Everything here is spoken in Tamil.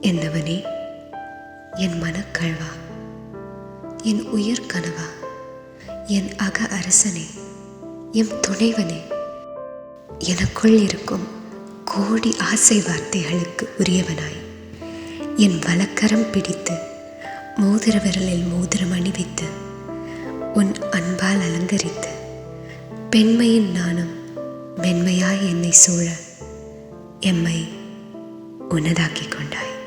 என்னவனே என் மனக்கழ்வா என் உயிர் கனவா என் அக அரசனே என் துணைவனே. எனக்குள் இருக்கும் கோடி ஆசை வார்த்தைகளுக்கு உரியவனாய். என் வலக்கரம் பிடித்து மோதிர விரலில் மோதிரம் அணிவித்து உன் அன்பால் அலங்கரித்து பெண்மையின் நாணம் மென்மையாய் என்னை சூழ எம்மை உன்னதாக்கிக் கொண்டாய்.